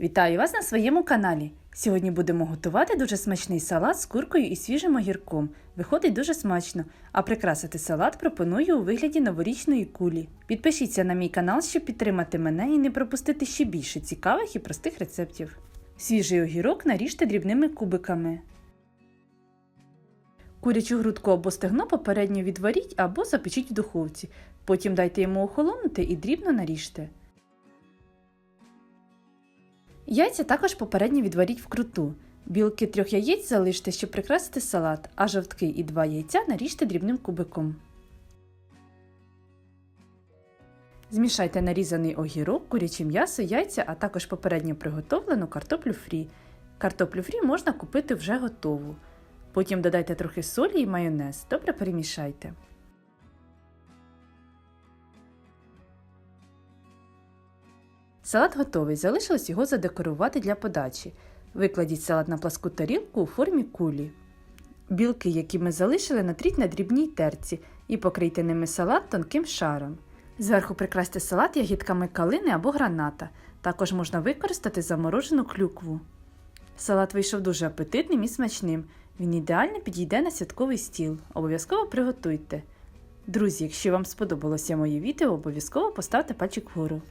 Вітаю вас на своєму каналі. Сьогодні будемо готувати дуже смачний салат з куркою і свіжим огірком. Виходить дуже смачно. А прикрасити салат пропоную у вигляді новорічної кулі. Підпишіться на мій канал, щоб підтримати мене і не пропустити ще більше цікавих і простих рецептів. Свіжий огірок наріжте дрібними кубиками. Курячу грудку або стегно попередньо відваріть або запечіть в духовці. Потім дайте йому охолонути і дрібно наріжте. Яйця також попередньо відваріть вкруту. Білки трьох яєць залиште, щоб прикрасити салат, а жовтки і два яйця наріжте дрібним кубиком. Змішайте нарізаний огірок, куряче м'ясо, яйця, а також попередньо приготовлену картоплю фрі. Картоплю фрі можна купити вже готову. Потім додайте трохи солі і майонез. Добре перемішайте. Салат готовий. Залишилось його задекорувати для подачі. Викладіть салат на пласку тарілку у формі кулі. Білки, які ми залишили, натріть на дрібній терці і покрийте ними салат тонким шаром. Зверху прикрасьте салат ягідками калини або граната. Також можна використати заморожену клюкву. Салат вийшов дуже апетитним і смачним. Він ідеально підійде на святковий стіл. Обов'язково приготуйте. Друзі, якщо вам сподобалося моє відео, обов'язково поставте пальчик вгору.